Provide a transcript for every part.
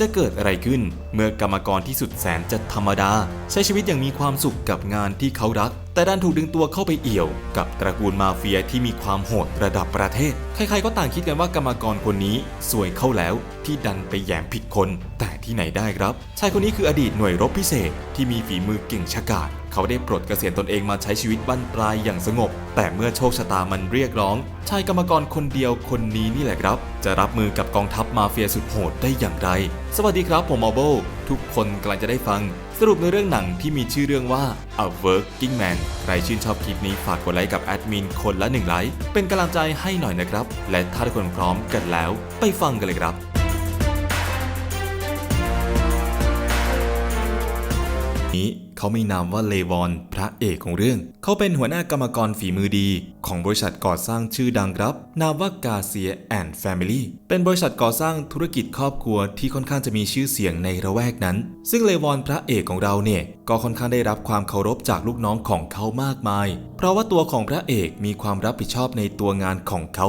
จะเกิดอะไรขึ้น เมื่อกรรมกรที่สุดแสนจะธรรมดา ใช้ชีวิตอย่างมีความสุขกับงานที่เขารัก แต่ดันถูกดึงตัวเข้าไปเอี่ยว กับตระกูลมาเฟียที่มีความโหดระดับประเทศ ใครๆก็ต่างคิดกันว่ากรรมกรคนนี้สวยเข้าแล้วที่ดันไปแยมผิดคน แต่ที่ไหนได้ครับชายคนนี้คืออดีตหน่วยรบพิเศษที่มีฝีมือเก่งชะกาจ เขาได้ปลดเกษียณตนเองมาใช้ชีวิตบั้นปลายอย่างสงบ แต่เมื่อโชคชะตามันเรียกร้อง ชายกรรมกรคนเดียวคนนี้นี่แหละครับ จะรับมือกับกองทัพมาเฟียสุดโหดได้อย่างไร สวัสดีครับผมมอโบทุกคนกำลังจะได้ฟัง สรุปในเรื่องหนังที่มีชื่อเรื่องว่า A Working Man ใครชื่นชอบคลิปนี้ฝากกดไลค์กับแอดมินคนละหนึ่งไลค์เป็นกำลังใจให้หน่อยนะครับ และถ้าทุกคนพร้อมกันแล้ว ไปฟังกันเลยครับ นี้เขามีนามว่าเลวอน พระเอกของเรื่อง เขาเป็นหัวหน้ากรรมกรฝีมือดี ของบริษัทก่อสร้างชื่อดังครับ นามว่ากาเซียแอนด์แฟมิลี่เป็นบริษัทก่อสร้างธุรกิจครอบครัวที่ค่อนข้างจะมีชื่อเสียงในระแวกนั้น ซึ่งเลวอนพระเอกของเราเนี่ยก็ค่อนข้างได้รับความเคารพจากลูกน้องของเขามากมาย เพราะว่าตัวของพระเอกมีความรับผิดชอบในตัวงานของเขา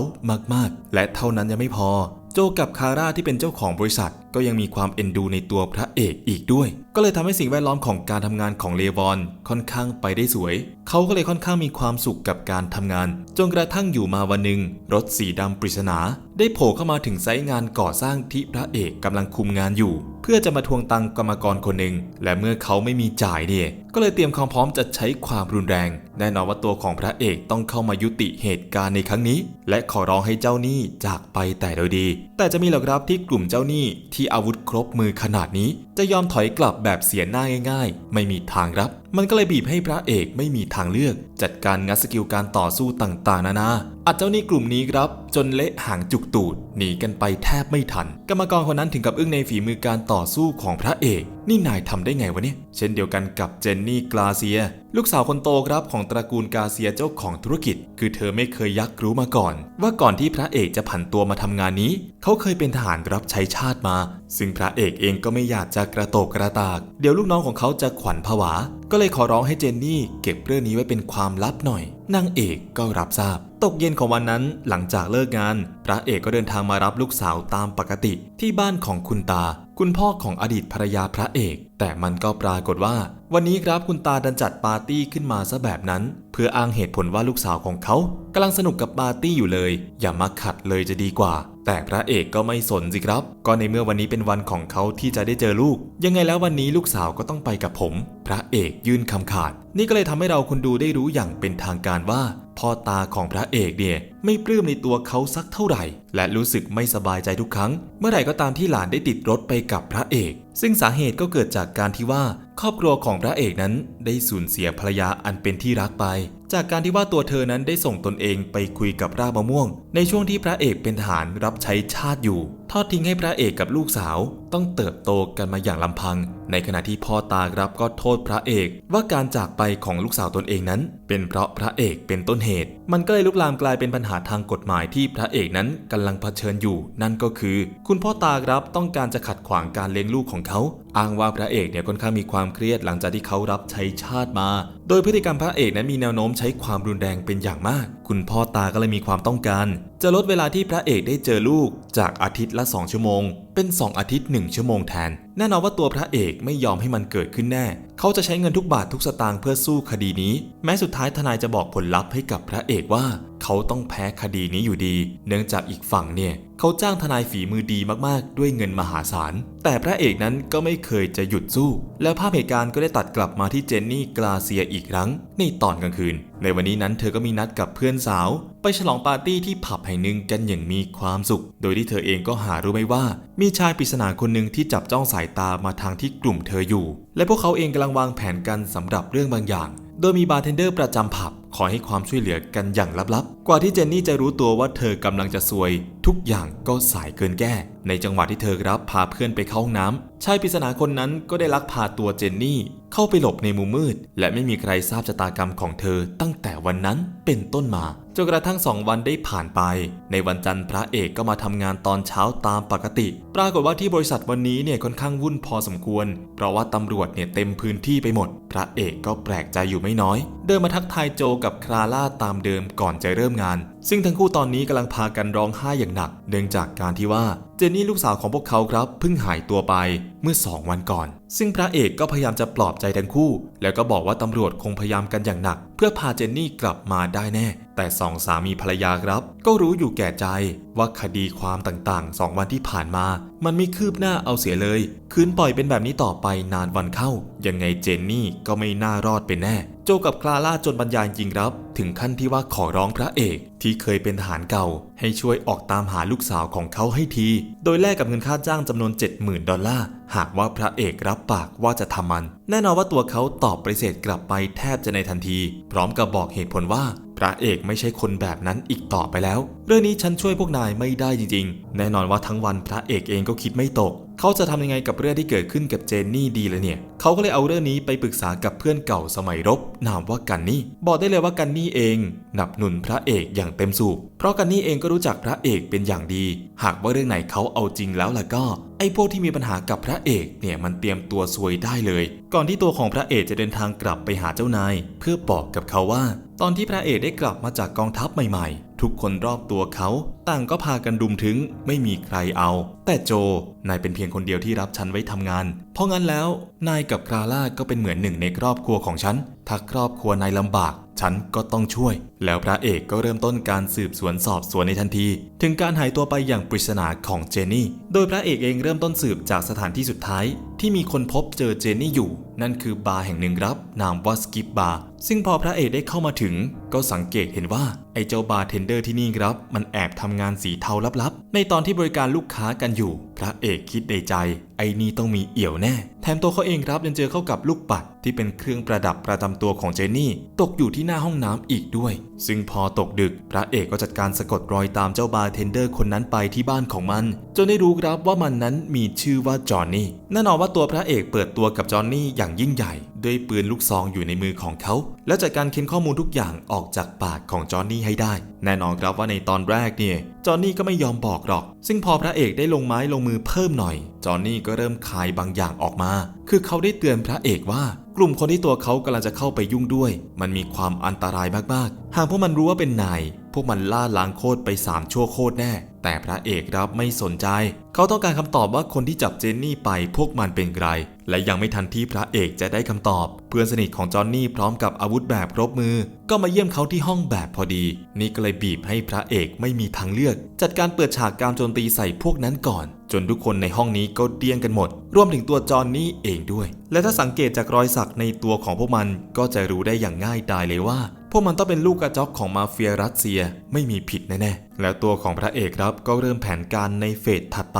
มากๆ และเท่านั้นยังไม่พอ โจกับคาร่าที่เป็นเจ้าของบริษัท ก็ยังมีความเอ็นดูในตัวพระเอกอีกด้วย ก็เลยทำให้สิ่งแวดล้อมของการทำงานของเลวอนค่อนข้างไปได้สวย เขาก็เลยค่อนข้างมีความสุขกับการทำงาน จนกระทั่งอยู่มาวันหนึ่งรถสีดำปริศนา ได้โผล่เข้ามาถึงไซต์งานก่อสร้างที่พระเอกกำลังคุมงานอยู่ เพื่อจะมาทวงตังกรรมกรคนหนึ่งและเมื่อเขาไม่มีจ่ายเนี่ยก็เลยเตรียมความพร้อมจะใช้ความรุนแรง แน่นอนว่าตัวของพระเอกต้องเข้ามายุติเหตุการณ์ในครั้งนี้ และขอร้องให้เจ้าหนี้จากไปแต่โดยดีแต่จะมีหรอครับที่กลุ่มเจ้าหนี้ที่อาวุธครบมือขนาดนี้จะยอมถอยกลับแบบเสียหน้าง่าย ๆ ไม่มีทางรับ มันก็เลยบีบให้พระเอกไม่มีทางเลือก จัดการงัดสกิลการต่อสู้ต่างๆ นานาอัดเจ้าหนี้กลุ่มนี้ครับ จนเละหางจุกตูดหนีกันไปแทบไม่ทัน กรรมกรคนนั้นถึงกับอึ้งในฝีมือการต่อสู้ของพระเอก นี่นายทำได้ไงวะเนี่ย เช่นเดียวกันกับเจนนี่กลาเซีย ลูกสาวคนโตครับของตระกูลกาเซียเจ้าของธุรกิจ คือเธอไม่เคยยักรู้มาก่อน ว่าก่อนที่พระเอกจะผันตัวมาทำงานนี้ เขาเคยเป็นทหารรับใช้ชาติมา ซึ่งพระเอกเองก็ไม่อยากจะกระโตกกระตาก เดี๋ยวลูกน้องของเขาจะขวัญผวา ก็เลยขอร้องให้เจนนี่เก็บเรื่องนี้ไว้เป็นความลับหน่อย นางเอกก็รับทราบ ตกเย็นของวันนั้นหลังจากเลิกงาน พระเอกก็เดินทางมารับลูกสาวตามปกติ ที่บ้านของคุณตา คุณพ่อของอดีตภรรยาพระเอก แต่มันก็ปรากฏว่า วันนี้ครับคุณตาดันจัดปาร์ตี้ขึ้นมาซะแบบนั้น เพื่ออ้างเหตุผลว่าลูกสาวของเขากำลังสนุกกับปาร์ตี้อยู่เลย อย่ามาขัดเลยจะดีกว่า แต่พระเอกก็ไม่สนสิครับ ก็ในเมื่อวันนี้เป็นวันของเขาที่จะได้เจอลูก ยังไงแล้ววันนี้ลูกสาวก็ต้องไปกับผม พระเอกยื่นคำขาด นี่ก็เลยทำให้เราคนดูได้รู้อย่างเป็นทางการว่า พ่อตาของพระเอกเนี่ยไม่ปลื้มในตัวเขาสักเท่าไหร่ และรู้สึกไม่สบายใจทุกครั้ง เมื่อไหร่ก็ตามที่หลานได้ติดรถไปกับพระเอก ซึ่งสาเหตุก็เกิดจากการที่ว่า ครอบครัวของพระเอกนั้นได้สูญเสียภรรยาอันเป็นที่รักไป จากการที่ว่าตัวเธอนั้นได้ส่งตนเองไปคุยกับรากมะม่วง ในช่วงที่พระเอกเป็นทหารรับใช้ชาติอยู่ ทอดทิ้งให้พระเอกกับลูกสาว ต้องเติบโตกันมาอย่างลำพัง ในขณะที่พ่อตารับก็โทษพระเอก ว่าการจากไปของลูกสาวตนเองนั้น เป็นเพราะพระเอกเป็นต้นเหตุ มันก็เลยลุกลามกลายเป็นปัญหาทางกฎหมายที่พระเอกนั้นกำลังเผชิญอยู่ นั่นก็คือ คุณพ่อตารับต้องการจะขัดขวางการเลี้ยงลูกของเขา อ้างว่าพระเอกเนี่ยค่อนข้างมีความเครียดหลังจากที่เขารับใช้ชาติมาโดยพฤติกรรมพระเอกนั้นมีแนวโน้มใช้ความรุนแรงเป็นอย่างมาก คุณพ่อตาก็เลยมีความต้องการ จะลดเวลาที่พระเอกได้เจอลูกจากอาทิตย์ละ 2 ชั่วโมง เป็น 2 อาทิตย์ 1 ชั่วโมงแทน แน่นอนว่าตัวพระเอกไม่ยอมให้มันเกิดขึ้นแน่ เขาจะใช้เงินทุกบาททุกสตางค์เพื่อสู้คดีนี้ แม้สุดท้ายทนายจะบอกผลลัพธ์ให้กับพระเอกว่า เขาต้องแพ้คดีนี้อยู่ดี เนื่องจากอีกฝั่งเนี่ยเขาจ้างทนายฝีมือดีมากๆ ด้วยเงินมหาศาล แต่พระเอกนั้นก็ไม่เคยจะหยุดสู้ แล้วภาพเหตุการณ์ก็ได้ตัดกลับมาที่เจนนี่กลาเซียอีกครั้ง ในตอนกลางคืน ในวันนี้นั้นเธอก็มีนัดกับเพื่อนสาว ไปฉลองปาร์ตี้ที่ผับแห่งหนึ่งกันอย่างมีความสุข โดยที่เธอเองก็หารู้ไม่ว่า มีชายปริศนาคนหนึ่งที่จับจ้องสายตามาทางที่กลุ่มเธออยู่ และพวกเขาเองกำลังวางแผนกันสำหรับเรื่องบางอย่าง โดยมีบาร์เทนเดอร์ประจำผับขอให้ความช่วยเหลือกันอย่างลับๆ กว่าที่เจนนี่จะรู้ตัวว่าเธอกำลังจะซวย ทุกอย่างก็สายเกินแก้ ในจังหวะที่เธอรับพาเพื่อนไปเข้าห้องน้ำชายปริศนาคนนั้นก็ได้ลักพาตัวเจนนี่ เข้าไปหลบในมุมมืด และไม่มีใครทราบชะตากรรมของเธอตั้งแต่วันนั้นเป็นต้นมา จนกระทั่งสองวันได้ผ่านไป ในวันจันทร์พระเอกก็มาทำงานตอนเช้าตามปกติ ปรากฏว่าที่บริษัทวันนี้เนี่ยค่อนข้างวุ่นพอสมควร เพราะว่าตำรวจเนี่ยเต็มพื้นที่ไปหมด พระเอกก็แปลกใจอยู่ไม่น้อย เดินมาทักทายโจกับคลาร่าตามเดิมก่อนจะเริ่มงาน ซึ่งทั้งคู่ตอนนี้กำลังพากันร้องไห้อย่างหนัก เนื่องจากการที่ว่าเจนนี่ลูกสาวของพวกเขาครับเพิ่งหายตัวไปเมื่อ 2 วันก่อน ซึ่งพระเอกก็พยายามจะปลอบใจทั้งคู่ แล้วก็บอกว่าตำรวจคงพยายามกันอย่างหนัก เพื่อพาเจนนี่กลับมาได้แน่ แต่สองสามีภรรยาครับ ก็รู้อยู่แก่ใจว่าคดีความต่างๆ2วันที่ผ่านมา มันไม่คืบหน้าเอาเสียเลย คืนปล่อยเป็นแบบนี้ต่อไปนานวันเข้า ยังไงเจนนี่ก็ไม่น่ารอดเป็นแน่โจกับคลาร่าจนบรรยายจริงรับ ถึงขั้นที่ว่าขอร้องพระเอกที่เคยเป็นทหารเก่า ให้ช่วยออกตามหาลูกสาวของเขาให้ที โดยแลกกับเงินค่าจ้างจำนวน 70,000 ดอลลาร์ หากว่าพระเอกรับปากว่าจะทำมัน แน่นอนว่าตัวเขาตอบปฏิเสธกลับไปแทบจะในทันที พร้อมกับบอกเหตุผลว่า พระเอกไม่ใช่คนแบบนั้นอีกต่อไปแล้ว เรื่องนี้ฉันช่วยพวกนายไม่ได้จริงๆ แน่นอนว่าทั้งวันพระเอกเองก็คิดไม่ตก เขาจะทำยังไงกับเรื่องที่เกิดขึ้นกับเจนนี่ดีลยเนี่ย เขาก็เลยเอาเรื่องนี้ไปปรึกษากับเพื่อนเก่าสมัยรบ นามว่ากันนี่ บอกได้เลยว่ากันนี่เองหนับหนุนพระเอกอย่างเต็มสูบ เพราะกันนี่เองก็รู้จักพระเอกเป็นอย่างดี หากว่าเรื่องไหนเขาเอาจริงแล้วล่ะก็ ไอ้พวกที่มีปัญหากับพระเอกเนี่ยมันเตรียมตัวซวยได้เลย ก่อนที่ตัวของพระเอกจะเดินทางกลับไปหาเจ้านาย เพื่อบอกกับเขาว่า ตอนที่พระเอกได้กลับมาจากกองทัพใหม่ ทุกคนรอบตัวเขาต่างก็พากันดุมถึงไม่มีใครเอา แต่โจนายเป็นเพียงคนเดียวที่รับฉันไว้ทำงาน เพราะงั้นแล้วนายกับคราร่าก็เป็นเหมือนหนึ่งในครอบครัวของฉันถ้าครอบครัวนายลำบาก ฉันก็ต้องช่วย แล้วพระเอกก็เริ่มต้นการสืบสวนสอบสวนในทันที ถึงการหายตัวไปอย่างปริศนาของเจนนี่ โดยพระเอกเองเริ่มต้นสืบจากสถานที่สุดท้าย ที่มีคนพบเจอเจนนี่อยู่ นั่นคือบาร์แห่งหนึ่งครับ นามว่าสกิปบาร์ซึ่งพอพระเอกได้เข้ามาถึง ก็สังเกตเห็นว่า ไอ้เจ้าบาร์เทนเดอร์ที่นี่ครับ มันแอบทำงานสีเทาลับๆ ในตอนที่บริการลูกค้ากันอยู่ พระเอกคิดในใจ อ้นี่ต้องมีเอี่ยวแน่ แถมตัวเขาเองครับยังเจอเข้ากับลูกปัดที่เป็นเครื่องประดับประจำตัวของเจนนี่ ตกอยู่ที่หน้าห้องน้ำอีกด้วย ซึ่งพอตกดึก พระเอกก็จัดการสะกดรอยตามเจ้าบาร์เทนเดอร์คนนั้นไปที่บ้านของมัน จนได้รู้ครับว่ามันนั้นมีชื่อว่าจอห์นนี่แน่นอนว่าตัวพระเอกเปิดตัวกับจอห์นนี่อย่างยิ่งใหญ่ ด้วยปืนลูกซองอยู่ในมือของเขา แล้วจัดการเค้นข้อมูลทุกอย่างออกจากปากของจอห์นนี่ให้ได้ แน่นอนครับว่าในตอนแรกเนี่ยจอห์นนี่ก็ไม่ยอมบอกหรอก ซึ่งพอพระเอกได้ลงไม้ลงมือเพิ่มหน่อย จอห์นนี่ก็เริ่มคายบางอย่างออกมา คือเขาได้เตือนพระเอกว่ากลุ่มคนที่ตัวเขากำลังจะเข้าไปยุ่งด้วย มันมีความอันตรายมากๆ หากพวกมันรู้ว่าเป็นนาย พวกมันล่าล้างโคตรไปสามชั่วโคตรแน่ แต่พระเอกรับไม่สนใจ เขาต้องการคำตอบว่าคนที่จับเจนนี่ไปพวกมันเป็นใคร และยังไม่ทันที่พระเอกจะได้คำตอบ เพื่อนสนิทของจอห์นนี่พร้อมกับอาวุธแบบครบมือ ก็มาเยี่ยมเขาที่ห้องแบบพอดี นี่ก็เลยบีบให้พระเอกไม่มีทางเลือก จัดการเปิดฉากการโจมตีใส่พวกนั้นก่อน จนทุกคนในห้องนี้ก็เดี้ยงกันหมด รวมถึงตัวจอห์นนี่เองด้วย และถ้าสังเกตจากรอยสักในตัวของพวกมันก็จะรู้ได้อย่างง่ายดายเลยว่า พวกมันต้องเป็นลูกกระจอกของมาเฟียรัสเซียไม่มีผิดแน่ๆ แล้วตัวของพระเอกครับก็เริ่มแผนการในเฟสถัดไป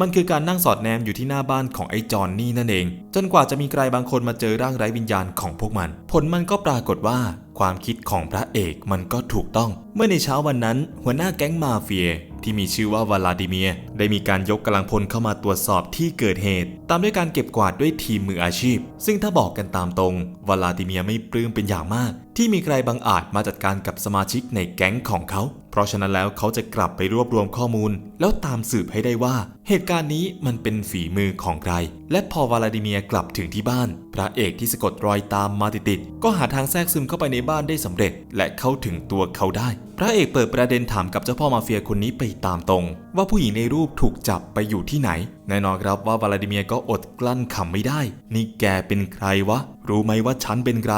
มันคือการนั่งสอดแนมอยู่ที่หน้าบ้านของไอ้จอนนี่นั่นเอง จนกว่าจะมีใครบางคนมาเจอร่างไร้วิญญาณของพวกมัน ผลมันก็ปรากฏว่าความคิดของพระเอกมันก็ถูกต้อง เมื่อในเช้าวันนั้น หัวหน้าแก๊งมาเฟียที่มีชื่อว่าวลาดิเมียได้มีการยกกำลังพลเข้ามาตรวจสอบที่เกิดเหตุ ตามด้วยการเก็บกวาดด้วยทีมมืออาชีพ ซึ่งถ้าบอกกันตามตรงวลาดิเมียไม่ปลื้มเป็นอย่างมาก ที่มีใครบางอาจมาจัดการกับสมาชิกในแก๊งของเขา เพราะฉะนั้นแล้วเขาจะกลับไปรวบรวมข้อมูล แล้วตามสืบให้ได้ว่า เหตุการณ์นี้มันเป็นฝีมือของใคร และพอวลาดิเมียกลับถึงที่บ้าน พระเอกที่สะกดรอยตามมาติดๆก็หาทางแทรกซึมเข้าไปในบ้านได้สำเร็จ และเข้าถึงตัวเขาได้ พระเอกเปิดประเด็นถามกับเจ้าพ่อมาเฟียคนนี้ไปตามตรง ว่าผู้หญิงในรูปถูกจับไปอยู่ที่ไหนแน่นอนครับว่าวลาดิเมียก็อดกลั้นขำไม่ได้ นี่แกเป็นใครวะ รู้ไหมว่าฉันเป็นใคร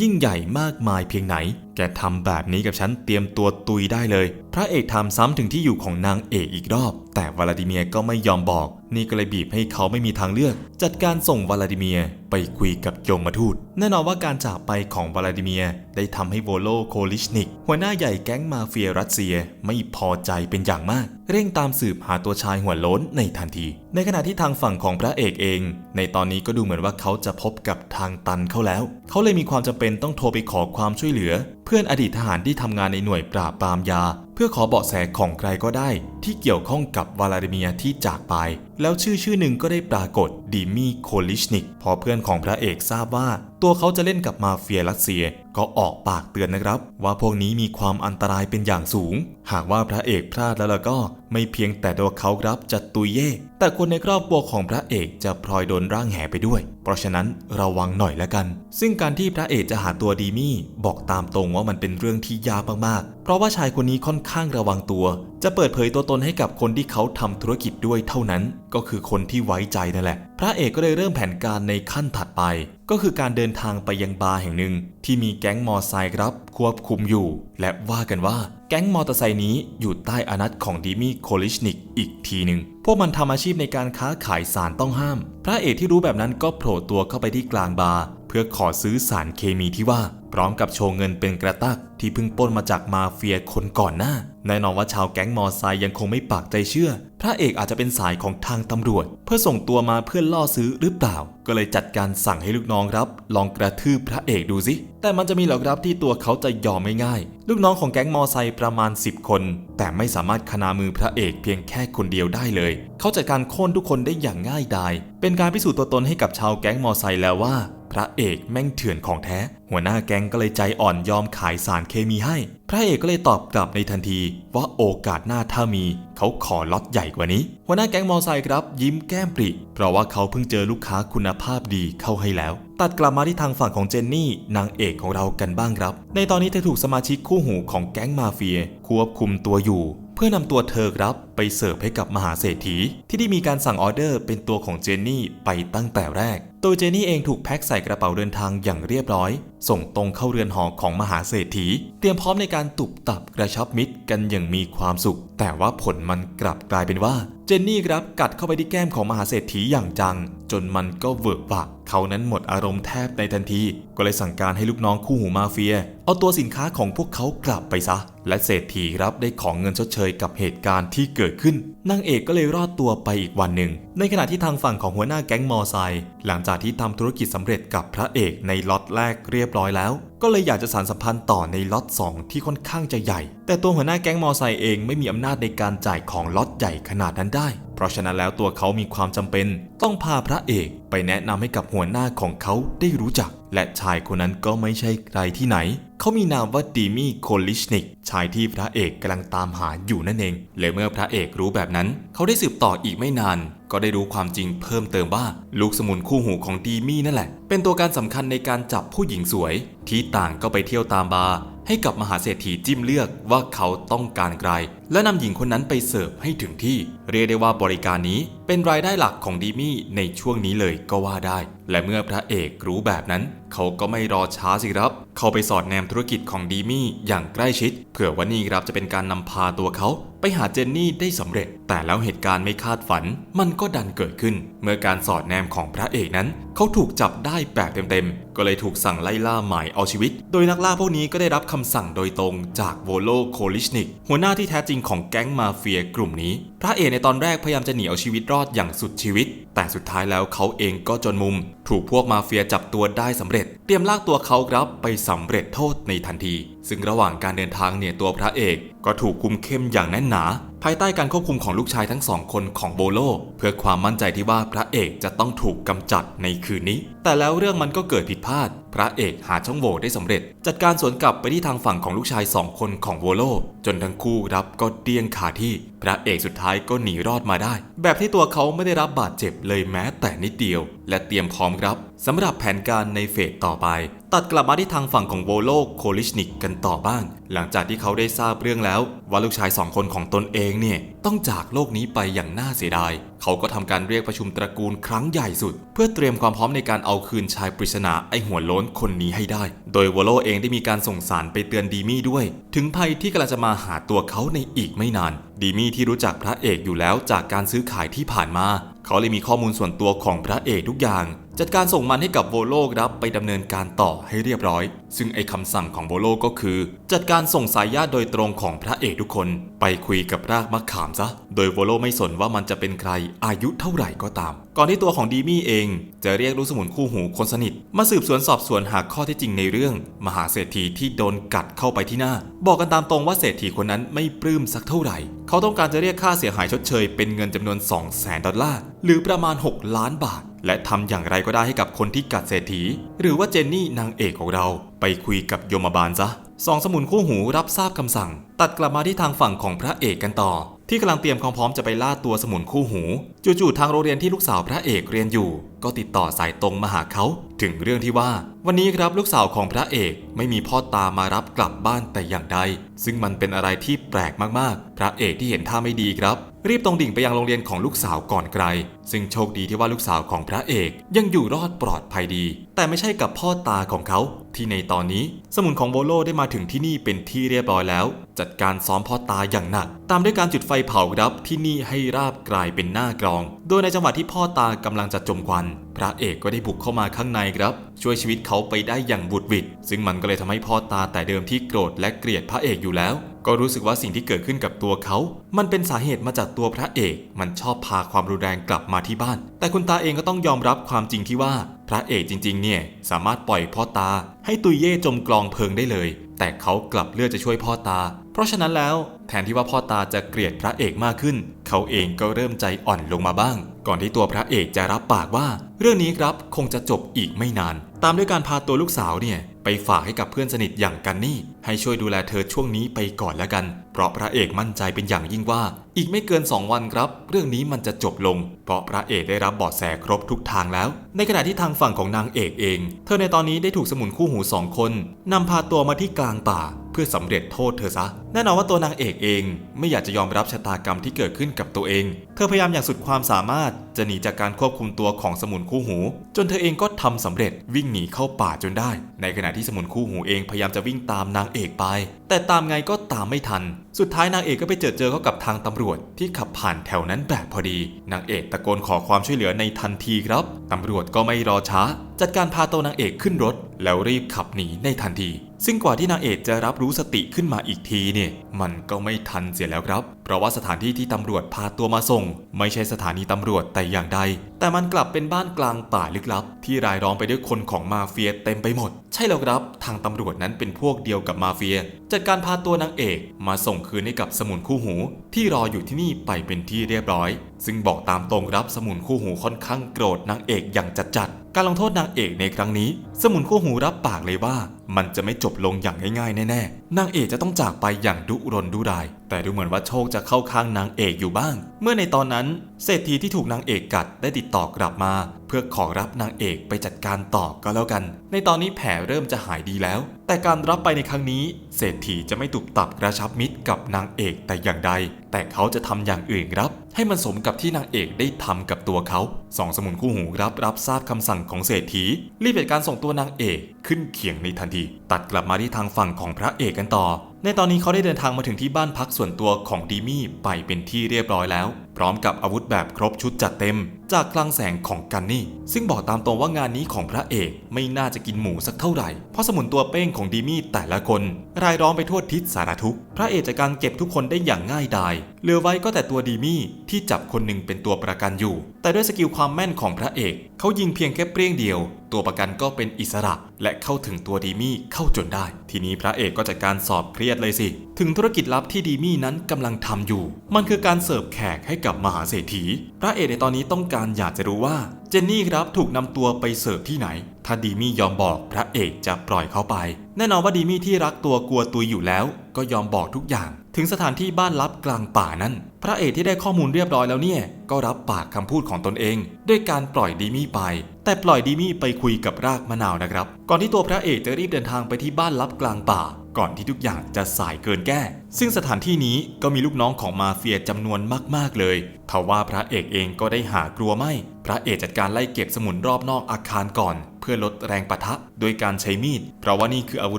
ยิ่งใหญ่มากมายเพียงไหนแกทำแบบนี้กับฉันเตรียมตัวตุยได้เลย พระเอกถามซ้ำถึงที่อยู่ของนางเอกอีกรอบ แต่วลาดิเมียร์ก็ไม่ยอมบอก นี่ก็เลยบีบให้เขาไม่มีทางเลือก จัดการส่งวลาดิเมียร์ไปคุยกับโยมทูต แน่นอนว่าการจากไปของวลาดิเมียร์ได้ทำให้โวโลโคลิชนิก หัวหน้าใหญ่แก๊งมาเฟียรัสเซียไม่พอใจเป็นอย่างมาก เร่งตามสืบหาตัวชายหัวโล้นในทันที ในขณะที่ทางฝั่งของพระเอกเอง ในตอนนี้ก็ดูเหมือนว่าเขาจะพบกับทางตันเข้าแล้ว เขาเลยมีความจำเป็นต้องโทรไปขอความช่วยเหลือ เพื่อนอดีตทหารที่ทำงานในหน่วยปราบปรามยาเพื่อขอเบาะแสของใครก็ได้ ที่เกี่ยวข้องกับวลาดิเมียที่จากไป แล้วชื่อชื่อหนึ่งก็ได้ปรากฏดิมีโคลิชนิก พอเพื่อนของพระเอกทราบว่า ตัวเขาจะเล่นกับมาเฟียรัสเซีย ก็ออกปากเตือนนะครับ ว่าพวกนี้มีความอันตรายเป็นอย่างสูง หากว่าพระเอกพลาดแล้วล่ะก็ ไม่เพียงแต่ตัวเขาครับจะตุยเย่แต่คนในครอบครัวของพระเอกจะพลอยโดนร่างแห่ไปด้วย เพราะฉะนั้นระวังหน่อยละกัน ซึ่งการที่พระเอกจะหาตัวดีมี่บอกตามตรงว่ามันเป็นเรื่องที่ยากมากๆ เพราะว่าชายคนนี้ค่อนข้างระวังตัว จะเปิดเผยตัวตนให้กับคนที่เขาทำธุรกิจด้วยเท่านั้น ก็คือคนที่ไว้ใจนั่นแหละ พระเอกก็เลยเริ่มแผนการในขั้นถัดไป ก็คือการเดินทางไปยังบาร์แห่งหนึ่ง ที่มีแก๊งมอไซค์ครับควบคุมอยู่ และว่ากันว่า แก๊งมอเตอร์ไซค์นี้อยู่ใต้อานัตของดิมี่โคลิชนิกอีกทีหนึ่งพวกมันทำอาชีพในการค้าขายสารต้องห้าม พระเอกที่รู้แบบนั้นก็โผล่ตัวเข้าไปที่กลางบาร์เพื่อขอซื้อสารเคมีที่ว่า พร้อมกับโชว์เงินเป็นกระตักที่เพิ่งปล้นมาจากมาเฟียคนก่อนหน้า แน่นอนว่าชาวแก๊งมอไซค์ยังคงไม่ปากใจเชื่อ พระเอกอาจจะเป็นสายของทางตำรวจ เพื่อส่งตัวมาเพื่อล่อซื้อหรือเปล่า ก็เลยจัดการสั่งให้ลูกน้องรับ ลองกระทืบพระเอกดูสิ แต่มันจะมีเหรอครับที่ตัวเขาจะยอมไม่ง่าย ลูกน้องของแก๊งมอไซค์ประมาณ 10 คน แต่ไม่สามารถขนามือพระเอกเพียงแค่คนเดียวได้เลย เขาจัดการโค่นทุกคนได้อย่างง่ายดาย เป็นการพิสูจน์ตัวตนให้กับชาวแก๊งมอไซค์แล้วว่า พระเอกแม่งเถื่อนของแท้ หัวหน้าแก๊งก็เลยใจอ่อนยอมขายสารเคมีให้ พระเอกก็เลยตอบกลับในทันทีว่าโอกาสหน้าถ้ามี เขาขอล็อตใหญ่กว่านี้ หัวหน้าแก๊งมอไซค์ครับยิ้มแก้มปริ เพราะว่าเขาเพิ่งเจอลูกค้าคุณภาพดีเข้าให้แล้ว ตัดกลับมาที่ทางฝั่งของเจนนี่ นางเอกของเรากันบ้างครับ ในตอนนี้เธอถูกสมาชิกคู่หูของแก๊งมาเฟีย ควบคุมตัวอยู่ เพื่อนำตัวเธอครับ ไปเสิร์ฟให้กับมหาเศรษฐี ที่ได้มีการสั่งออเดอร์เป็นตัวของเจนนี่ไปตั้งแต่แรก ตัวเจนนี่เองถูกแพ็คใส่กระเป๋าเดินทางอย่างเรียบร้อย ส่งตรงเข้าเรือนหอของมหาเศรษฐี เตรียมพร้อมในการตุบตับกระชับมิตรกันอย่างมีความสุข แต่ว่าผลมันกลับกลายเป็นว่า เจนนี่ครับกัดเข้าไปที่แก้มของมหาเศรษฐีอย่างจัง จนมันก็เวิร์กวะเขานั้นหมดอารมณ์แทบในทันที ก็เลยสั่งการให้ลูกน้องคู่หูมาเฟีย เอาตัวสินค้าของพวกเขากลับไปซะ และเศรษฐีครับได้ของเงินชดเชยกับเหตุการณ์ที่เกิดขึ้นนางเอกก็เลยรอดตัวไปอีกวันหนึ่ง ในขณะที่ทางฝั่งของหัวหน้าแก๊งมอไซค์หลังจากที่ทำธุรกิจสำเร็จกับพระเอกในล็อตแรกเรียบร้อยแล้ว ก็เลยอยากจะสานสัมพันธ์ต่อในล็อต2ที่ค่อนข้างจะใหญ่ แต่ตัวหัวหน้าแก๊งมอไซค์เองไม่มีอำนาจในการจ่ายของล็อตใหญ่ขนาดนั้นได้ เพราะฉะนั้นแล้วตัวเขามีความจำเป็น ต้องพาพระเอกไปแนะนำให้กับหัวหน้าของเขาได้รู้จัก และชายคนนั้นก็ไม่ใช่ใครที่ไหน เขามีนามว่าดีมี่โคลิชนิก ชายที่พระเอกกำลังตามหาอยู่นั่นเอง และเมื่อพระเอกรู้แบบนั้น เขาได้สืบต่ออีกไม่นาน ก็ได้รู้ความจริงเพิ่มเติมว่า ลูกสมุนคู่หูของดีมี่นั่นแหละ เป็นตัวการสำคัญในการจับผู้หญิงสวย ที่ต่างก็ไปเที่ยวตามบาร์ให้กับมหาเศรษฐีจิ้มเลือกว่าเขาต้องการใคร และนำหญิงคนนั้นไปเสิร์ฟให้ถึงที่ เรียกได้ว่าบริการนี้เป็นรายได้หลักของดีมี่ในช่วงนี้เลยก็ว่าได้ และเมื่อพระเอกรู้แบบนั้น เขาก็ไม่รอช้าสิครับ เขาไปสอดแนมธุรกิจของดีมี่อย่างใกล้ชิด เผื่อว่านี่ครับจะเป็นการนำพาตัวเขาไปหาเจนนี่ได้สำเร็จ แต่แล้วเหตุการณ์ไม่คาดฝัน มันก็ดันเกิดขึ้น เมื่อการสอดแนมของพระเอกนั้น เขาถูกจับได้แบบเต็มๆ ก็เลยถูกสั่งไล่ล่าหมายเอาชีวิต โดยนักล่าพวกนี้ก็ได้รับคำสั่งโดยตรงจากโวโลโคลิชนิก หัวหน้าที่แท้จริงของแก๊งมาเฟียกลุ่มนี้ พระเอกในตอนแรกพยายามจะหนีเอาชีวิตรอดอย่างสุดชีวิต แต่สุดท้ายแล้วเขาเองก็จนมุม ถูกพวกมาเฟียจับตัวได้สำเร็จ เตรียมลากตัวเขาครับไปสำเร็จโทษในทันที ซึ่งระหว่างการเดินทางเนี่ยตัวพระเอกก็ถูกคุมเข้มอย่างแน่นหนา ภายใต้การควบคุมของลูกชายทั้งสองคนของโบโล เพื่อความมั่นใจที่ว่าพระเอกจะต้องถูกกำจัดในคืนนี้ แต่แล้วเรื่องมันก็เกิดผิดพลาด พระเอกหาช่องโหว่ได้สำเร็จ จัดการสวนกลับไปที่ทางฝั่งของลูกชายสองคนของโบโล จนทั้งคู่รับก็เดี้ยงคาที่ พระเอกสุดท้ายก็หนีรอดมาได้ แบบที่ตัวเขาไม่ได้รับบาดเจ็บเลยแม้แต่นิดเดียว และเตรียมพร้อมรับสำหรับแผนการในเฟสต่อไป ตัดกลับมาที่ทางฝั่งของโวโลโคลิชนิกกันต่อบ้าง หลังจากที่เขาได้ทราบเรื่องแล้ว ว่าลูกชายสองคนของตนเองเนี่ย ต้องจากโลกนี้ไปอย่างน่าเสียดาย เขาก็ทำการเรียกประชุมตระกูลครั้งใหญ่สุด เพื่อเตรียมความพร้อมในการเอาคืนชายปริศนาไอหัวโล้นคนนี้ให้ได้ โดยโวโลเองได้มีการส่งสารไปเตือนดีมี่ด้วย ถึงภัยที่กำลังจะมาหาตัวเขาในอีกไม่นาน ดีมี่ที่รู้จักพระเอกอยู่แล้วจากการซื้อขายที่ผ่านมา เขาเลยมีข้อมูลส่วนตัวของพระเอกทุกอย่าง จัดการส่งมันให้กับโวโลครับไปดำเนินการต่อให้เรียบร้อย ซึ่งไอ้คำสั่งของโวโลก็คือ จัดการส่งสายญาติโดยตรงของพระเอกทุกคน ไปคุยกับรากมะขามซะ โดยโวโลไม่สนว่ามันจะเป็นใครอายุเท่าไหร่ก็ตาม ก่อนที่ตัวของดีมี่เอง จะเรียกลูกสมุนคู่หูคนสนิท มาสืบสวนสอบสวนหาข้อเท็จจริงในเรื่อง มหาเศรษฐีที่โดนกัดเข้าไปที่หน้า บอกกันตามตรงว่าเศรษฐีคนนั้นไม่ปลื้มสักเท่าไหร่ เขาต้องการจะเรียกค่าเสียหายชดเชยเป็นเงินจำนวน 2 0 0แสนดอลลาร์หรือประมาณ 6 ล้านบาท และทำอย่างไรก็ได้ให้กับคนที่กัดเศรษฐี หรือว่าเจนนี่นางเอกของเรา ไปคุยกับโยมบาลซะสองสมุนคู่หูรับทราบคำสั่ง ตัดกลับมาที่ทางฝั่งของพระเอกกันต่อ ที่กำลังเตรียมความพร้อมจะไปล่าตัวสมุนคู่หูจู่ๆทางโรงเรียนที่ลูกสาวพระเอกเรียนอยู่ ก็ติดต่อสายตรงมาหาเขา ถึงเรื่องที่ว่า วันนี้ครับลูกสาวของพระเอกไม่มีพ่อตามารับกลับบ้านแต่อย่างใด ซึ่งมันเป็นอะไรที่แปลกมากๆ พระเอกที่เห็นท่าไม่ดีครับ รีบตรงดิ่งไปยังโรงเรียนของลูกสาวก่อนไกล ซึ่งโชคดีที่ว่าลูกสาวของพระเอกยังอยู่รอดปลอดภัยดี แต่ไม่ใช่กับพ่อตาของเขา ที่ในตอนนี้ สมุนของโบโลได้มาถึงที่นี่เป็นที่เรียบร้อยแล้ว จัดการซ้อมพ่อตาอย่างหนัก ตามด้วยการจุดไฟเผาครับที่นี่ให้ราบกลายเป็นหน้ากรอง โดยในจังหวะที่พ่อตากำลังจะจมควัน พระเอกก็ได้บุกเข้ามาข้างในครับ ช่วยชีวิตเขาไปได้อย่างบุดวิดซึ่งมันก็เลยทำให้พ่อตาแต่เดิมที่โกรธและเกลียดพระเอกอยู่แล้ว ก็รู้สึกว่าสิ่งที่เกิดขึ้นกับตัวเขา มันเป็นสาเหตุมาจากตัวพระเอก มันชอบพาความรุนแรงกลับมาที่บ้าน แต่คุณตาเองก็ต้องยอมรับความจริงที่ว่า พระเอกจริง ๆ เนี่ยสามารถปล่อยพ่อตา ให้ตุยเย่จมกลองเพลิงได้เลย แต่เขากลับเลือกจะช่วยพ่อตา เพราะฉะนั้นแล้วแทนที่ว่าพ่อตาจะเกลียดพระเอกมากขึ้น เขาเองก็เริ่มใจอ่อนลงมาบ้าง ก่อนที่ตัวพระเอกจะรับปากว่า เรื่องนี้ครับคงจะจบอีกไม่นาน ตามด้วยการพาตัวลูกสาวเนี่ยไปฝากให้กับเพื่อนสนิทอย่างกันนี่ให้ช่วยดูแลเธอช่วงนี้ไปก่อนแล้วกัน เพราะพระเอกมั่นใจเป็นอย่างยิ่งว่า อีกไม่เกิน 2 วันครับ เรื่องนี้มันจะจบลง เพราะพระเอกได้รับเบาะแสครบทุกทางแล้ว ในขณะที่ทางฝั่งของนางเอกเอง เธอในตอนนี้ได้ถูกสมุนคู่หูสองคนนำพาตัวมาที่กลางป่า เพื่อสำเร็จโทษเธอซะ แน่นอนว่าตัวนางเอกเอง ไม่อยากจะยอมรับชะตากรรมที่เกิดขึ้นกับตัวเอง เธอพยายามอย่างสุดความสามารถ จะหนีจากการควบคุมตัวของสมุนคู่หู จนเธอเองก็ทำสำเร็จวิ่งหนีเข้าป่าจนได้ ในขณะที่สมุนคู่หูเองพยายามจะวิ่งตามนางเอกไป แต่ตามไงก็ตามไม่ทัน สุดท้ายนางเอกก็ไปเจอเจอเข้ากับทางตำรวจที่ขับผ่านแถวนั้นแบบพอดี นางเอกตะโกนขอความช่วยเหลือในทันทีครับตำรวจก็ไม่รอช้า จัดการพาตัวนางเอกขึ้นรถ แล้วรีบขับหนีในทันที ซึ่งกว่าที่นางเอกจะรับรู้สติขึ้นมาอีกทีเนี่ย มันก็ไม่ทันเสียแล้วครับ เพราะว่าสถานที่ที่ตำรวจพาตัวมาส่ง ไม่ใช่สถานีตำรวจแต่อย่างใด แต่มันกลับเป็นบ้านกลางป่าลึกลับ ที่รายล้อมไปด้วยคนของมาเฟียเต็มไปหมด ใช่แล้วครับ ทางตำรวจนั้นเป็นพวกเดียวกับมาเฟีย จัดการพาตัวนางเอกมาส่งคืนให้กับสมุนคู่หู ที่รออยู่ที่นี่ไปเป็นที่เรียบร้อย ซึ่งบอกตามตรงรับสมุนคู่หูค่อนข้างโกรธนางเอกอย่างจัดจัดการลงโทษนางเอกในครั้งนี้ สมุนคู่หูรับปากเลยว่า มันจะไม่จบลงอย่างง่ายๆแน่ๆนางเอกจะต้องจากไปอย่างดุรนดุราย แต่ดูเหมือนว่าโชคจะเข้าข้างนางเอกอยู่บ้าง เมื่อในตอนนั้น เศรษฐีที่ถูกนางเอกกัดได้ติดต่อกลับมา เพื่อขอรับนางเอกไปจัดการต่อก็แล้วกัน ในตอนนี้แผลเริ่มจะหายดีแล้ว แต่การรับไปในครั้งนี้ เศรษฐีจะไม่ตุบตับกระชับมิตรกับนางเอกแต่อย่างใด แต่เขาจะทำอย่างอื่นครับ ให้มันสมกับที่นางเอกได้ทำกับตัวเขาสองสมุนคู่หูรับรับทราบคำสั่งของเศรษฐีรีบจัดการส่งตัวนางเอกขึ้นเขียงในทันที ตัดกลับมาที่ทางฝั่งของพระเอกกันต่อ ในตอนนี้เขาได้เดินทางมาถึงที่บ้านพักส่วนตัวของดีมี่ไปเป็นที่เรียบร้อยแล้ว ร้อมกับอาวุธแบบครบชุดจัดเต็ม จากคลังแสงของกันนี่ ซึ่งบอกตามตรงว่างานนี้ของพระเอกไม่น่าจะกินหมูสักเท่าไหร่ เพราะสมุนตัวเป้งของดีมี่แต่ละคน รายล้อมไปทั่วทิศสารทุกพระเอกจัดการเก็บทุกคนได้อย่างง่ายดายเหลือไว้ก็แต่ตัวดีมี่ที่จับคนหนึ่งเป็นตัวประกันอยู่ แต่ด้วยสกิลความแม่นของพระเอกเขายิงเพียงแค่เปรี้ยงเดียว ตัวประกันก็เป็นอิสระ และเข้าถึงตัวดีมี่เข้าจนได้ ทีนี้พระเอกก็จัดการสอบเครียดเลยสิ ถึงธุรกิจลับที่ดีมี่นั้นกำลังทำอยู่ มันคือการเสิร์ฟแขกให้กับมหาเศรษฐี พระเอกในตอนนี้ต้องการอยากจะรู้ว่า เจนนี่ครับถูกนำตัวไปเสิร์ฟที่ไหน ถ้าดีมี่ยอมบอกพระเอกจะปล่อยเขาไป แน่นอนว่าดีมี่ที่รักตัวกลัวตุยอยู่แล้ว ก็ยอมบอกทุกอย่าง ถึงสถานที่บ้านลับกลางป่านั้น พระเอกที่ได้ข้อมูลเรียบร้อยแล้วเนี่ย ก็รับปากคำพูดของตนเอง ด้วยการปล่อยดีมี่ไป แต่ปล่อยดีมี่ไปคุยกับรากมะนาวนะครับ ก่อนที่ตัวพระเอกจะรีบเดินทางไปที่บ้านลับกลางป่า ก่อนที่ทุกอย่างจะสายเกินแก้ ซึ่งสถานที่นี้ก็มีลูกน้องของมาเฟียจำนวนมาก ๆ เลยทว่าพระเอกเองก็ได้หากลัวไม่ พระเอกจัดการไล่เก็บสมุนรอบนอกอาคารก่อน เพื่อลดแรงปะทะ โดยการใช้มีด เพราะว่านี่คืออาวุ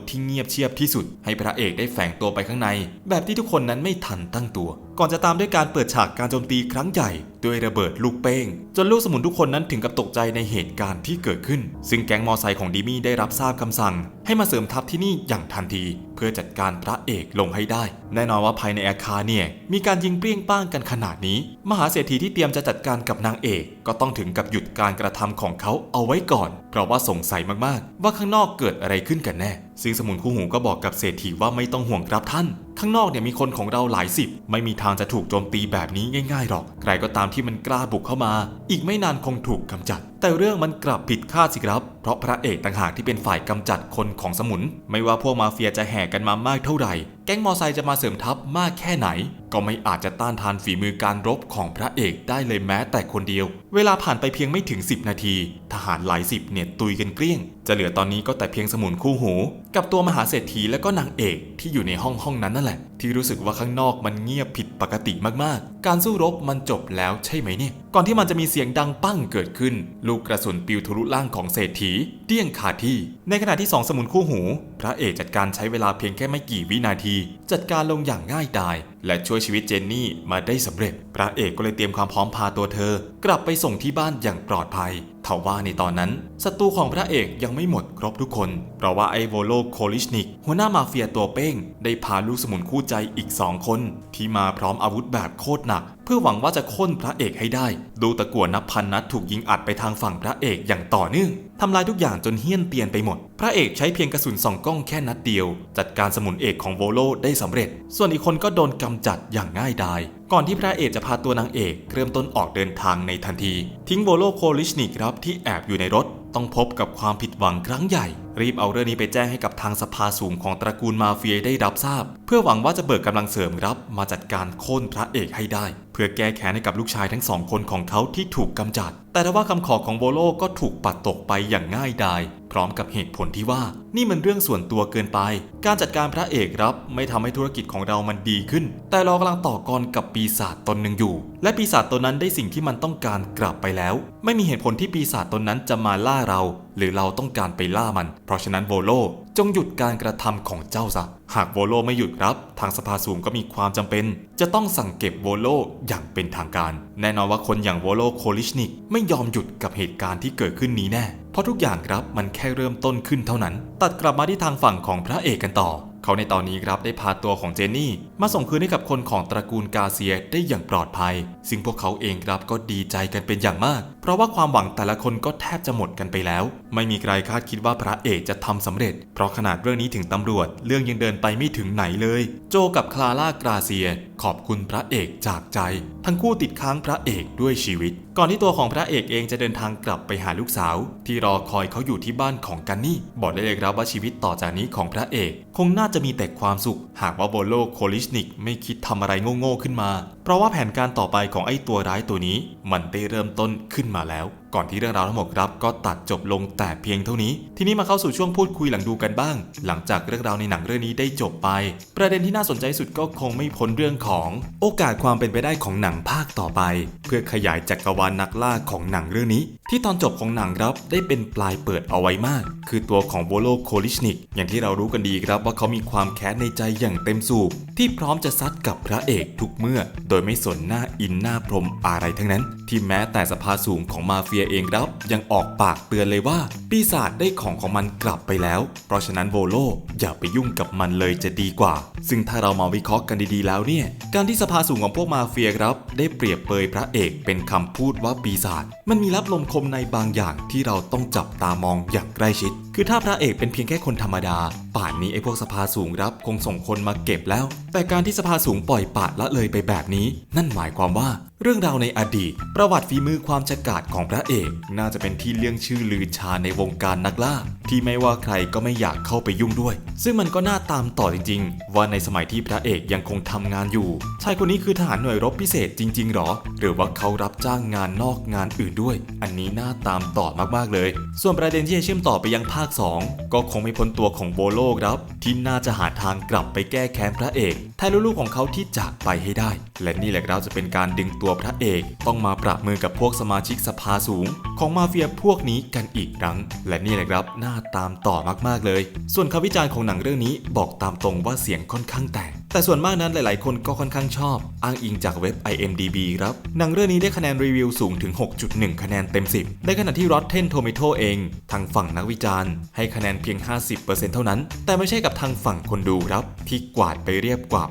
ธที่เงียบเชียบที่สุด ให้พระเอกได้แฝงตัวไปข้างใน แบบที่ทุกคนนั้นไม่ทันตั้งตัว ก่อนจะตามด้วยการเปิดฉากการโจมตีครั้งใหญ่ ด้วยระเบิดลูกเป้ง จนลูกสมุนทุกคนนั้นถึงกับตกใจในเหตุการณ์ที่เกิดขึ้น ซึ่งแก๊งมอไซค์ของดีมี่ได้รับทราบคำสั่งให้มาเสริมทัพที่นี่อย่างทันที เพื่อจัดการพระเอกลงให้ได้ แน่นอนว่าภายในอาคารเนี่ยมีการยิงเปรี้ยงป้างกันขนาดนี้ มหาเศรษฐีที่เตรียมจะจัดการกับนางเอก ก็ต้องถึงกับหยุดการกระทำของเขาเอาไว้ก่อน เพราะว่าสงสัยมากๆ ว่าข้างนอกเกิดอะไรขึ้นกันแน่ ซึ่งสมุนคู่หูก็บอกกับเศรษฐีว่าไม่ต้องห่วงครับท่าน ข้างนอกเนี่ยมีคนของเราหลายสิบ ไม่มีทางจะถูกโจมตีแบบนี้ง่ายๆหรอก ใครก็ตามที่มันกล้าบุกเข้ามา อีกไม่นานคงถูกกำจัด แต่เรื่องมันกลับผิดคาดสิครับเพราะพระเอกต่างหากที่เป็นฝ่ายกำจัดคนของสมุน ไม่ว่าพวกมาเฟียจะแห่กันมามากเท่าไหร่แก๊งมอไซค์จะมาเสริมทัพมากแค่ไหน ก็ไม่อาจจะต้านทานฝีมือการรบของพระเอกได้เลยแม้แต่คนเดียว เวลาผ่านไปเพียงไม่ถึง 10 นาที ทหารหลายสิบเนี่ยตุยกันเกลี้ยง จะเหลือตอนนี้ก็แต่เพียงสมุนคู่หู กับตัวมหาเศรษฐีและก็นางเอกที่อยู่ในห้องห้องนั้นนั่นแหละ ที่รู้สึกว่าข้างนอกมันเงียบผิดปกติมากๆ การสู้รบมันจบแล้วใช่ไหมเนี่ย ก่อนที่มันจะมีเสียงดังปั้งเกิดขึ้น ลูกกระสุนปิวทะลุล่างของเศรษฐีเดี้ยงคาดที่ ในขณะที่สองสมุนคู่หู พระเอกจัดการใช้เวลาเพียงแค่ไม่กี่วินาที จัดการลงอย่างง่ายดาย และช่วยชีวิตเจนนี่มาได้สำเร็จ พระเอกก็เลยเตรียมความพร้อมพาตัวเธอ กลับไปส่งที่บ้านอย่างปลอดภัย ทว่าในตอนนั้นศัตรูของพระเอกยังไม่หมดครบทุกคน เพราะว่าไอโวโลโคลิชนิก หัวหน้ามาเฟียตัวเป้ง ได้พาลูกสมุนคู่ใจอีกสองคน ที่มาพร้อมอาวุธแบบโคตรหนัก เพื่อหวังว่าจะค้นพระเอกให้ได้ ดูตะกั่วนับพันนัดถูกยิงอัดไปทางฝั่งพระเอกอย่างต่อเนื่องทำลายทุกอย่างจนเฮี้ยนเตียนไปหมด พระเอกใช้เพียงกระสุนสองกล้องแค่นัดเดียว จัดการสมุนเอกของโวโลได้สำเร็จ ส่วนอีกคนก็โดนกำจัดอย่างง่ายดาย ก่อนที่พระเอกจะพาตัวนางเอกเริ่มต้นออกเดินทางในทันที ทิ้งโวโลโคลิชนิกครับที่แอบอยู่ในรถ ต้องพบกับความผิดหวังครั้งใหญ่ รีบเอาเรื่องนี้ไปแจ้งให้กับทางสภาสูงของตระกูลมาเฟียได้รับทราบ เพื่อหวังว่าจะเบิกกำลังเสริมรับ มาจัดการโค่นพระเอกให้ได้ เพื่อแก้แค้นให้กับลูกชายทั้งสองคนของเขาที่ถูกกำจัด แต่ทว่าคำขอของโบโลก็ถูกปัดตกไปอย่างง่ายดายพร้อมกับเหตุผลที่ว่า นี่มันเรื่องส่วนตัวเกินไป การจัดการพระเอกรับ ไม่ทำให้ธุรกิจของเรามันดีขึ้น แต่เรากำลังต่อกรกับปีศาจตนหนึ่งอยู่ และปีศาจตนนั้นได้สิ่งที่มันต้องการกลับไปแล้ว ไม่มีเหตุผลที่ปีศาจตนนั้นจะมาล่าเรา หรือเราต้องการไปล่ามัน เพราะฉะนั้นโวโลจงหยุดการกระทำของเจ้าซะ หากโวโลไม่หยุดครับ ทางสภาสูงก็มีความจำเป็น จะต้องสั่งเก็บโวโลอย่างเป็นทางการ แน่นอนว่าคนอย่างโวโลโคลิชนิกไม่ยอมหยุดกับเหตุการณ์ที่เกิดขึ้นนี้แน่ เพราะทุกอย่างครับมันแค่เริ่มต้นขึ้นเท่านั้น ตัดกลับมาที่ทางฝั่งของพระเอกกันต่อ เขาในตอนนี้ครับได้พาตัวของเจนนี่ มาส่งคืนให้กับคนของตระกูลกาเซียได้อย่างปลอดภัย ซึ่งพวกเขาเองครับก็ดีใจกันเป็นอย่างมาก เพราะว่าความหวังแต่ละคนก็แทบจะหมดกันไปแล้ว ไม่มีใครคาดคิดว่าพระเอกจะทำสำเร็จ เพราะขนาดเรื่องนี้ถึงตำรวจ เรื่องยังเดินไปไม่ถึงไหนเลย โจกับคลาร่ากราเซีย ขอบคุณพระเอกจากใจ ทั้งคู่ติดค้างพระเอกด้วยชีวิต ก่อนที่ตัวของพระเอกเองจะเดินทางกลับไปหาลูกสาว ที่รอคอยเขาอยู่ที่บ้านของกันนี่บอกได้เลยครับว่าชีวิตต่อจากนี้ของพระเอก คงน่าจะมีแต่ความสุข หากว่าโบโลโคลิชนิกไม่คิดทำอะไรโง่ๆขึ้นมาเพราะว่าแผนการต่อไปของไอ้ตัวร้ายตัวนี้ มันได้เริ่มต้นขึ้นมาแล้ว ก่อนที่เรื่องราวทั้งหมดครับ ก็ตัดจบลงแต่เพียงเท่านี้ ทีนี้มาเข้าสู่ช่วงพูดคุยหลังดูกันบ้าง หลังจากเรื่องราวในหนังเรื่องนี้ได้จบไป ประเด็นที่น่าสนใจสุดก็คงไม่พ้นเรื่องของ โอกาสความเป็นไปได้ของหนังภาคต่อไป เพื่อขยายจักรวาลนักล่าของหนังเรื่องนี้ ที่ตอนจบของหนังครับได้เป็นปลายเปิดเอาไว้มาก คือตัวของโวโลโคลิชนิกอย่างที่เรารู้กันดีครับว่าเขามีความแค้นในใจอย่างเต็มสูบที่พร้อมจะซัดกับพระเอกทุกเมื่อโดยไม่สนหน้าอินหน้าพรมอะไรทั้งนั้น ที่แม้แต่สภาสูงของมาเฟียเองครับยังออกปากเตือนเลยว่า ปีศาจได้ของของมันกลับไปแล้ว เพราะฉะนั้นโวโลอย่าไปยุ่งกับมันเลยจะดีกว่า ซึ่งถ้าเรามาวิเคราะห์กันดีๆแล้วเนี่ย การที่สภาสูงของพวกมาเฟียครับ ได้เปรียบเปยพระเอกเป็นคำพูดว่าปีศาจมันมีรับลมคมในบางอย่างที่เราต้องจับตามองอย่างใกล้ชิดคือถ้าพระเอกเป็นเพียงแค่คนธรรมดา ป่านนี้ไอ้พวกสภาสูงรับคงส่งคนมาเก็บแล้ว แต่การที่สภาสูงปล่อยปะละเลยไปแบบนี้ นั่นหมายความว่า เรื่องราวในอดีต ประวัติฝีมือความฉกาจของพระเอก น่าจะเป็นที่เรื่องชื่อลือชาในวงการนักล่า ที่ไม่ว่าใครก็ไม่อยากเข้าไปยุ่งด้วย ซึ่งมันก็น่าตามต่อจริง ๆ ว่าในสมัยที่พระเอกยังคงทำงานอยู่ ชายคนนี้คือทหารหน่วยรบพิเศษจริง ๆ หรอ หรือว่าเขารับจ้างงานนอกงานอื่นด้วย อันนี้น่าตามต่อมากๆเลย ส่วนประเด็นที่จะเชื่อมต่อไปยังภาค 2 ก็คงไม่พ้นตัวของโบโลครับ ที่น่าจะหาทางกลับไปแก้แค้นพระเอกแทนลูกๆของเขาที่จากไปให้ได้ และนี่แหละครับจะเป็นการดึงตัวตัวพระเอกต้องมาปรับมือกับพวกสมาชิกสภาสูง ของมาเฟียพวกนี้กันอีกครั้ง และนี่แหละครับน่าตามต่อมากๆเลย ส่วนคำวิจารณ์ของหนังเรื่องนี้บอกตามตรงว่าเสียงค่อนข้างแตก แต่ส่วนมากนั้นหลายๆ คนก็ค่อนข้างชอบ อ้างอิงจากเว็บ IMDB ครับ หนังเรื่องนี้ได้คะแนนรีวิวสูงถึง 6.1 คะแนนเต็ม 10 ในขณะที่ Rotten Tomato เอง ทางฝั่งนักวิจารณ์ ให้คะแนนเพียง 50%เท่านั้น แต่ไม่ใช่กับทางฝั่งคนดูครับ ที่กวาดไปเรียบกว่า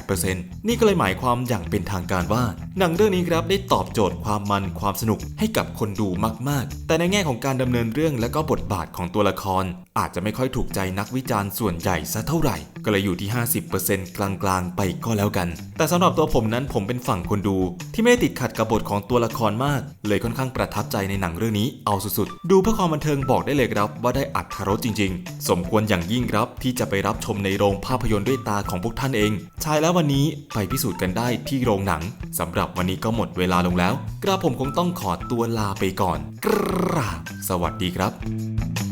88%นี่ก็เลยหมายความอย่างเป็นทางการว่า หนังเรื่องนี้ครับได้ตอบโจทย์ความมันความสนุกให้กับคนดูมาก ๆ แต่ในแง่ของการดำเนินเรื่องและก็บทบาทของตัวละคร อาจจะไม่ค่อยถูกใจนักวิจารณ์ส่วนใหญ่ซะเท่าไหร่ ก็เลยอยู่ที่ 50%กลางๆ ไปก็แล้วกัน แต่สำหรับตัวผมนั้นผมเป็นฝั่งคนดู ที่ไม่ได้ติดขัดกับบทของตัวละครมาก เลยค่อนข้างประทับใจในหนังเรื่องนี้เอาสุดๆ ดูเพื่อความบันเทิงบอกได้เลยครับ ว่าได้อัดรสจริง ๆ สมควรอย่างยิ่งครับที่จะไปรับชมในโรงภาพยนตร์ด้วยตาของพวกท่านเอง ใช่แล้ววันนี้ไปพิสูจน์กันได้ที่โรงหนังสำหรับวันนี้ก็หมดเวลาลงแล้ว กระผมคงต้องขอตัวลาไปก่อนกราบสวัสดีครับ